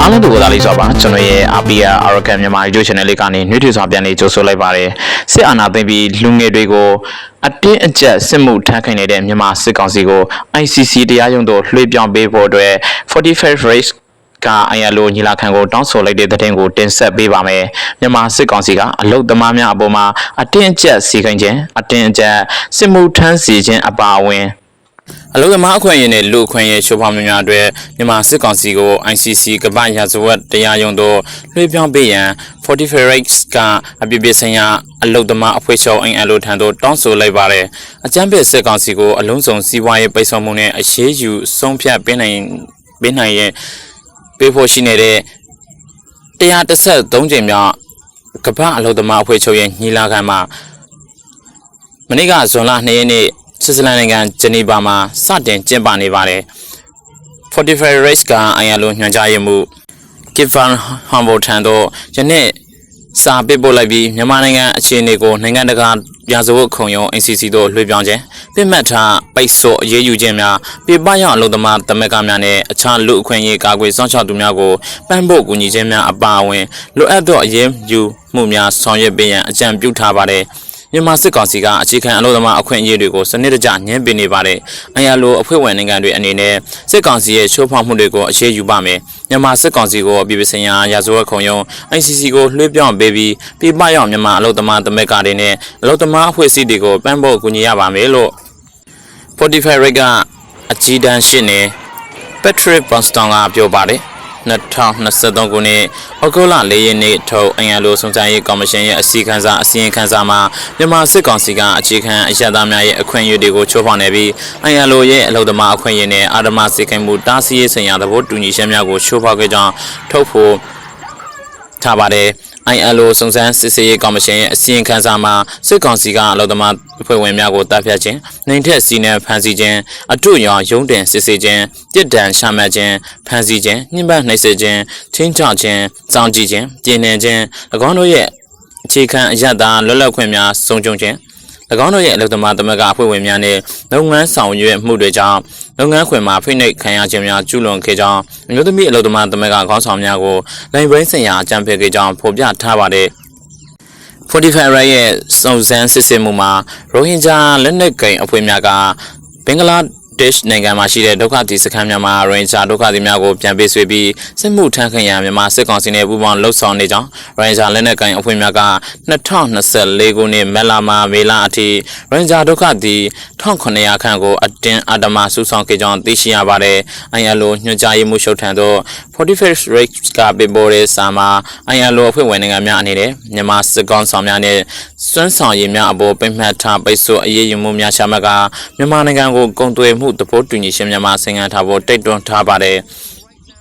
အားလုံးတို့ကလေးဆိုပါကျွန်တော်ရဲ့ APR Arrogant မြန်မာ YouTube Channel လေးကနေနှွေးထွေးစွာပြန်လေးကြိုဆိုလိုက်ပါတယ်စစ်အာဏာသိမ်းပြီးလူငယ်တွေကိုအတင်းအကျပ်စစ်မှုထမ်းခိုင်းနေတဲ့မြန်မာစစ်ကောင်စီကို ICC တရားရုံးသို့လွှဲပြောင်းပေးဖို့အတွက်45 race ကအရလိုညီလာခံကိုတောင်းဆိုလိုက်တဲ့တဲ့တင်ကိုတင်ဆက်ပေးပါမယ်မြန်မာစစ်ကောင်စီကအလုတ်သမားများအပေါ်မှာအတင်းအကျပ်စီခိုင်းခြင်းအတင်းအကျပ်စစ်မှုထမ်းစီခြင်းအပါအဝင် အလုံသမားအခွင့်အရေးနဲ့လူအခွင့်အရေးချိုးဖောက်မှုများအတွက်မြန်မာစစ်ကောင်စီကို ICC ကမ္ဘာ့ရာဇဝတ်တရားရုံးသို့လွှဲပြောင်းပေးရန် Fortify Rights ကအပြစ်ပေးဆိုင်ရာအလုံသမားအဖွဲ့ချုပ် INLO ထံသို့တောင်းဆိုလိုက်ပါတယ်။အကြမ်းဖက်စစ်ကောင်စီကိုအလုံးစုံစီးပွားရေးပိတ်ဆို့မှုနဲ့အရေးယူဆုံးဖြတ်ပေးနိုင်ပေးနိုင်ရဲ့ပေးဖို့ရှိနေတဲ့133ကြိမ်မြောက်ကမ္ဘာအလုံသမားအဖွဲ့ချုပ်ရဲ့ညီလာခံမှာမနေ့ကဇွန်လ2ရက်နေ့ ဆွစ်ဇာလန်နိုင်ငံဂျနီဗာမှာစတင်ကျင်းပနေပါတယ် Fortify Race ကအင်ယာလိုညွှန်ကြားရေးမှု Kifan Hamilton တို့ယနေ့စာပေးပို့လိုက်ပြီးမြန်မာနိုင်ငံအခြေအနေကိုနိုင်ငံတကာရာဇဝတ်ခုံရုံး NCC တို့လွှဲပြောင်းခြင်းပြစ်မှတ်ထားပိတ်ဆို့အရေးယူခြင်းများပြပရောက်အလုံသမားတမက်ကများနဲ့အခြားလူအခွင့်အရေးကာကွယ်စောင့်ရှောက်သူများကိုပံ့ပို့ကူညီခြင်းများအပါအဝင်လိုအပ်သောအရေးယူမှုများဆောင်ရွက်ပေးရန်အကြံပြုထားပါတယ် မြန်မာစစ်ကောင်စီကအခြေခံအလို့သမားအခွင့်အရေးတွေကိုစနစ်တကျညှင်းပင်နေပါတယ်။အရလိုအဖွဲ့ဝင်နိုင်ငံတွေအနေနဲ့စစ်ကောင်စီရဲ့ချိုးဖောက်မှုတွေကိုအခြေယူပါမယ်။မြန်မာစစ်ကောင်စီကိုပြည်ပဆိုင်ရာရာဇဝတ်ခုံရုံး ICC ကိုလွှဲပြောင်းပေးပြီးပြည်ပရောက်မြန်မာအလို့သမားသမက်ကတွေနဲ့အလို့သမားအဖွဲ့အစည်းတွေကိုပံ့ပိုးကူညီရပါမယ်လို့ Fortify Rate ကအကြီးတန်းရှင်းနေ Patrick Boston ကပြောပါတယ် 2023ခုနှစ်ဩဂုတ်လ4ရက်နေ့ထုတ်အင်္ဂလိုစုံစမ်းရေးကော်မရှင်ရဲ့အစည်းအဝေးအစီရင်ခံစာမှာမြန်မာစစ်ကောင်စီကအခြေခံအရသားများရဲ့အခွင့်အရေးတွေကိုချိုးဖောက်နေပြီးအင်္ဂလိုရဲ့အလုံသမားအခွင့်အရေးနဲ့အာဓမစိတ်ခိုင်မှုတားဆီးရေးဆိုင်ရာသဘောတူညီချက်များကိုချိုးဖောက်ခဲ့ကြောင်းထုတ်ဖို့ထားပါတယ် ILO စုံစမ်းစစ်ဆေးရေးကော်မရှင်ရဲ့အစီရင်ခံစာမှာစစ်ကောင်စီကအလုံသမားအဖွဲ့ဝင်များကိုတပ်ဖြတ်ခြင်းနှိမ်ထက်စီးနှံဖမ်းဆီးခြင်းအတုရောင်ရုံးတင်စစ်ဆေးခြင်းပြစ်ဒဏ်ချမှတ်ခြင်းဖမ်းဆီးခြင်းညှဉ်းပန်းနှိပ်စက်ခြင်းချင်းချောက်ခြင်းစောင့်ကြည့်ခြင်းပြင်နှင်ခြင်း၎င်းတို့ရဲ့အခြေခံအရသာလွတ်လပ်ခွင့်များဆုံးရှုံးခြင်း၎ င်းတို့ရဲ့အလုပ်သမားသမဂ္ဂအဖွဲ့ဝင်များနဲ့လုပ်ငန်းဆောင်ရွက်မှုတွေကြောင့်လုပ်ငန်းခွင်မှာဖိနှိပ်ခံရခြင်းများကျူးလွန်ခဲ့ကြောင်းအမျိုးသမီးအလုပ်သမားသမဂ္ဂခေါင်းဆောင်များကိုလိုင်ဘရင်းဆိုင်ရာအကြံပေးခဲ့ကြောင်းဖော်ပြထားပါတယ် Fortify Right ရဲ့စုံစမ်းစစ်ဆေးမှုမှာရိုဟင်ဂျာလက်နက်ကိုင်အဖွဲ့များကဘင်္ဂလား ဒေ့ရှ်နိုင်ငံမှာရှိတဲ့ဒုက္ခသည်စခန်းများမှာရိုဟင်ဂျာဒုက္ခသည်များကိုပြန်ပေးဆွေးပြီးစစ်မှုထမ်းခံရမြန်မာစစ်ကောင်စီနဲ့ပူးပေါင်းလှုပ်ဆောင်နေကြောင်းရိုဟင်ဂျာလက်နက်ကိုင်အဖွဲ့များက2024ခုနှစ်မက်လာမှာမေလအထိရိုဟင်ဂျာဒုက္ခသည်1900ခန့်ကိုအတင်းအဓမ္မဆူဆောင်ခဲ့ကြောင်းသိရှိရပါတယ်။ ILO ညွှန်ကြားရေးမှူးချုပ်ထံသို့ Fortify Rates ကပေးပို့တဲ့စာမှာ ILO အဖွဲ့ဝင်နိုင်ငံများအနေနဲ့မြန်မာစစ်ကောင်ဆောင်များနဲ့စွမ်းဆောင်ရည်များအပေါ်ပိတ်မှတ်ထားပိတ်ဆို့အရေးယူမှုများရှာမှတ်ကမြန်မာနိုင်ငံကိုကုန်သွယ်မှုသဘောတူညီချက်များမှာဆင်ငံထားဖို့တိုက်တွန်းထားပါတယ်။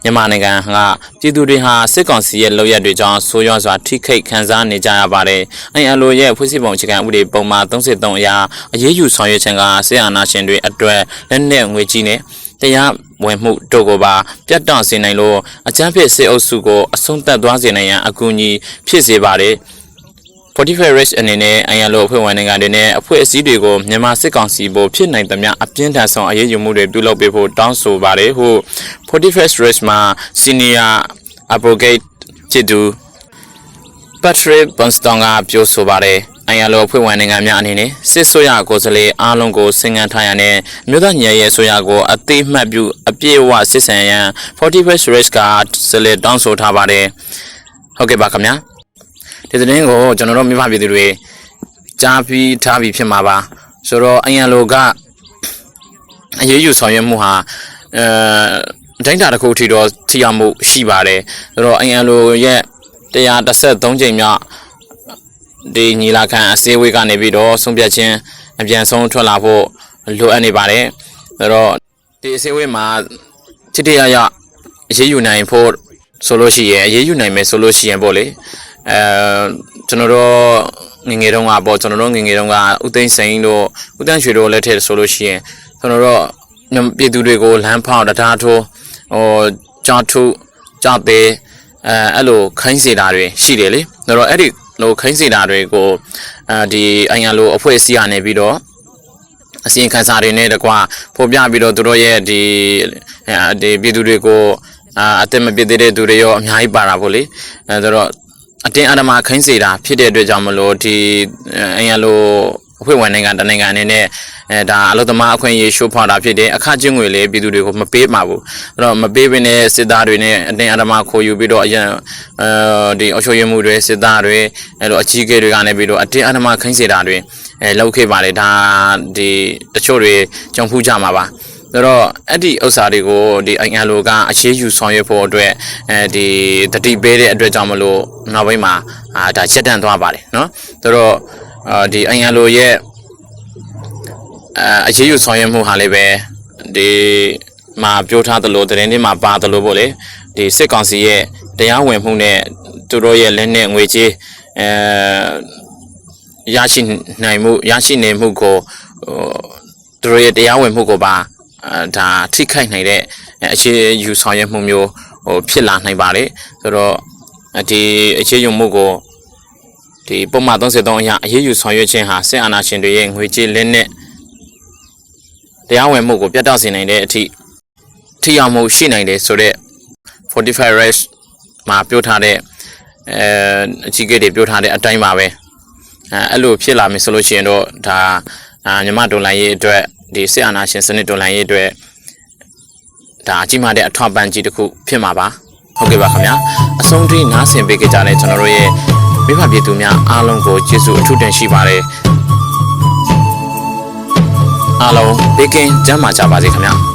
မြန်မာနိုင်ငံကပြည်သူတွေဟာစစ်ကောင်စီရဲ့လုပ်ရက်တွေကြောင့်ဆိုးရွားစွာထိခိုက်ခံစားနေကြရပါတယ်။ ILO ရဲ့ဖွဲ့စည်းပုံအခြေခံဥပဒေပုံမှန်33အရအရေးယူဆောင်ရွက်ခြင်းကစစ်အာဏာရှင်တွေအတွက်လက်နက်ငွေကြီးနဲ့တရားဝင်မှုတို့ကိုပါပြတ်တောက်စေနိုင်လို့အကြမ်းဖက်စစ်အုပ်စုကိုအဆုံးသတ်သွားစေနိုင်ရန်အကူအညီဖြစ်စေပါတယ်။ Fortify Rich အနေနဲ့အင်ရလိုအဖွဲ့ဝင်နိုင်ငံတွေနဲ့အဖွဲ့အစည်းတွေကိုမြန်မာစစ်ကောင်စီပေါ်ဖြစ်နိုင်သမျှအပြင်းထန်ဆုံးအရေးယူမှုတွေပြုလုပ်ပေးဖို့တောင်းဆိုပါတယ်ဟု Fortify Rich မှာ Senior Advocate ဖြစ်သူ Patrick Bonston ကပြောဆိုပါတယ်။အင်ရလိုအဖွဲ့ဝင်နိုင်ငံများအနေနဲ့စစ်ဆိုရကိုယ်စားလှယ်အားလုံးကိုစင်ငံထားရတဲ့မြို့သားညီရဲ့ဆိုရကိုအသိမှတ်ပြုအပြည့်အဝစစ်ဆင်ရန် Fortify Rich ကဆက်လက်တောင်းဆိုထားပါတယ်။ဟုတ်ကဲ့ပါခင်ဗျာ။ ဒီသတင်းကိုကျွန်တော်တို့မိဘပြည်သူတွေကြားပြီးထားပြီးဖြစ်မှာပါ။ဆိုတော့အင်ရလိုကအရေးယူဆောင်ရွက်မှုဟာအဲဒိုင်းတာတစ်ခုအထိတော့ထိရောက်မှုရှိပါတယ်။ဆိုတော့အင်ရလိုရဲ့133ချိန်မြောက်ဒီညီလာခံအစည်းအဝေးကနေပြီးတော့ဆုံးဖြတ်ခြင်းအပြန်ဆုံးထွက်လာဖို့လိုအပ်နေပါတယ်အဲ့တော့ဒီအစည်းအဝေးမှာချစ်တရားရအရေးယူနိုင်ဖို့ဆိုလို့ရှိရင်အရေးယူနိုင်မယ်ဆိုလို့ရှိရင်ပေါ့လေ အဲကျွန်တော်တို့ငငယ်တုန်းကပေါ့ကျွန်တော်တို့ငငယ်တုန်းကဥသိမ်းစိန်တို့ဥတန်းရွှေတို့လက်ထက်ဆိုလို့ရှိရင်ကျွန်တော်တို့ပြည်သူတွေကိုလမ်းဖောက်တရားထိုးဟိုကြောက်ထုကြောက်သေးအဲအဲ့လိုခိုင်းစေတာတွေရှိတယ်လေဒါတော့အဲ့ဒီလိုခိုင်းစေတာတွေကိုအဲဒီအင်ရလိုအဖွဲ့အစည်းကနေပြီးတော့အစီရင်ခံစာတွေနဲ့တကွာဖော်ပြပြီးတော့သူတို့ရဲ့ဒီအဲဒီပြည်သူတွေကိုအာအသက်မပြည့်သေးတဲ့သူတွေရောအများကြီးပါတာပေါ့လေအဲဆိုတော့ အတင်းအဓမ္မခိုင်းစေတာဖြစ်တဲ့အတွက်ကြောင့်မလို့ဒီအင်ရလိုအဖွဲ့ဝင်နိုင်ငံတနိုင်ငံအနေနဲ့အဲဒါအလုသမားအခွင့်အရေးရှိုးဖောက်တာဖြစ်တယ်အခကျင်းငွေလေးပြည်သူတွေကိုမပေးမှာဘူးအဲ့တော့မပေးဘဲနဲ့စစ်သားတွေနဲ့အတင်းအဓမ္မခိုးယူပြီးတော့အရင်အဲဒီအချို့ရမှုတွေစစ်သားတွေအဲ့လိုအကြီးအကဲတွေကနေပြီးတော့အတင်းအဓမ္မခိုင်းစေတာတွေအဲလောက်ခဲ့ပါလေဒါဒီတချို့တွေကြောင်ဖူးကြမှာပါ ဒါတော့အဲ့ဒီဥစ္စာတွေကိုဒီ ILO ကအရေးယူဆောင်ရွက်ဖို့အတွက်အဲဒီတတိပေးတဲ့အတွက်ကြောင့်မလို့နောက်ပိုင်းမှာအာဒါချက်တန့်သွားပါတယ်နော်ဒါတော့အာဒီ ILO ရဲ့အာအရေးယူဆောင်ရွက်မှုဟာလည်းပဲဒီမှာပြောထားသလိုသတင်းတွေမှာပါသလိုပေါ့လေဒီစစ်ကောင်စီရဲ့တရားဝင်မှုနဲ့သူတို့ရဲ့လက်နဲ့ငွေကြေးအဲရရှိနိုင်မှုရရှိနေမှုကိုသူတို့ရဲ့တရားဝင်မှုကိုပါ ဒါထိခိုက်နိုင်တဲ့အခြေယူဆောင်ရွက်မှုမျိုးဟိုဖြစ်လာနိုင်ပါတယ်ဆိုတော့ဒီအခြေယူမှုကိုဒီပုံမှန်33အရအရေးယူဆောင်ရွက်ခြင်းဟာစစ်အာဏာရှင်တွေရဲ့ငွေကြေးလက်နဲ့တရားဝင်မှုကိုပြတ်တောက်စေနိုင်တဲ့အထိထိရောက်မှုရှိနိုင်တယ်ဆိုတော့45 rights မှာပြောထားတဲ့အဲအကြီးအကဲတွေပြောထားတဲ့အတိုင်းပါပဲအဲအဲ့လိုဖြစ်လာမယ်ဆိုလို့ရှိရင်တော့ဒါအာညီမဒေါ်လာရေးအတွက် ဒီစစ်အာဏာရှင်စနစ်ဒေါ်လာရေးအတွက်ဒါအကြီးမားတဲ့အထောက်ပံ့ကြီးတစ်ခုဖြစ်မှာပါဟုတ်ကဲ့ပါခင်ဗျာအဆုံးထိနားဆင်ပေးကြတဲ့ကျွန်တော်တို့ရဲ့မိဘပြည်သူများအားလုံးကိုကျေးဇူးအထူးတင်ရှိပါတယ်အားလုံးဘေးကင်းကျန်းမာကြပါစေခင်ဗျာ